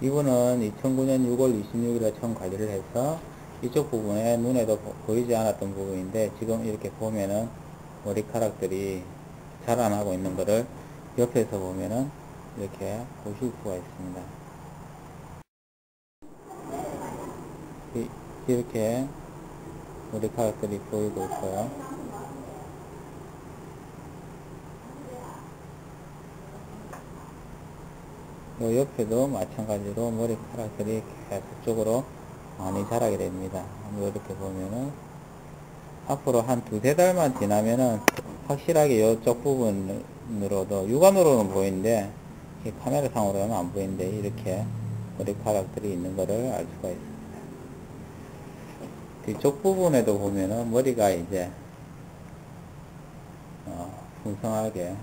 이분은 2009년 6월 26일에 처음 관리를 해서 이쪽 부분에 눈에도 보- 보이지 않았던 부분인데 지금 이렇게 보면은 머리카락들이 자라나고 있는 것을 옆에서 보면은 이렇게 보실 수가 있습니다. 이- 이렇게 머리카락들이 보이고 있고요. 요 옆에도 마찬가지로 머리카락들이 계속적으로 많이 자라게 됩니다. 이렇게 보면은 앞으로 한 두세 달만 지나면은 확실하게 이쪽 부분으로도 육안으로는 보이는데 이 카메라 상으로는 안 보이는데 이렇게 머리카락들이 있는 것을 알 수가 있습니다. 뒤쪽 부분에도 보면은 머리가 이제 어, 풍성하게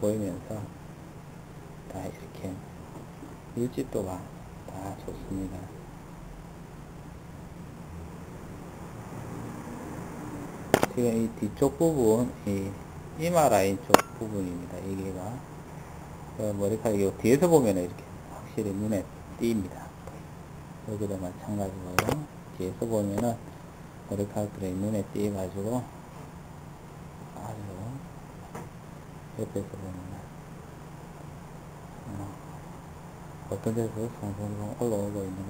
보이면서 밀집도가 다 좋습니다. 지금 이 뒤쪽 부분, 이 이마 라인 쪽 부분입니다. 여기가 그 머리카락 이 뒤에서 보면 이렇게 확실히 눈에 띕니다. 여기도 마찬가지고요. 뒤에서 보면은 머리카락들이 눈에 띄가지고 아주 옆에서 보면은 어, 어떤 데서 송송송 올라오고 있는